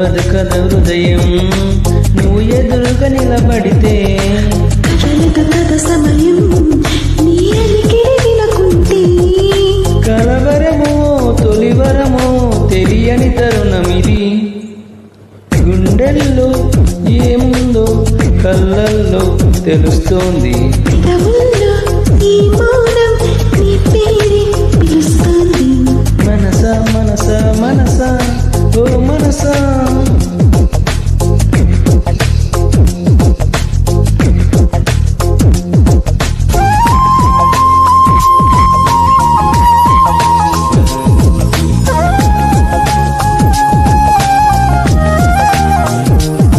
నిలవదు కథ హృదయం. నువ్వు ఎదురుగా నిలబడితే సమయం కలవరమో తొలివరమో తెలియని తరుణమిది. గుండెల్లో ఏముందో కళ్ళల్లో తెలుస్తోంది. మనస మనస మనస. ఓ మనస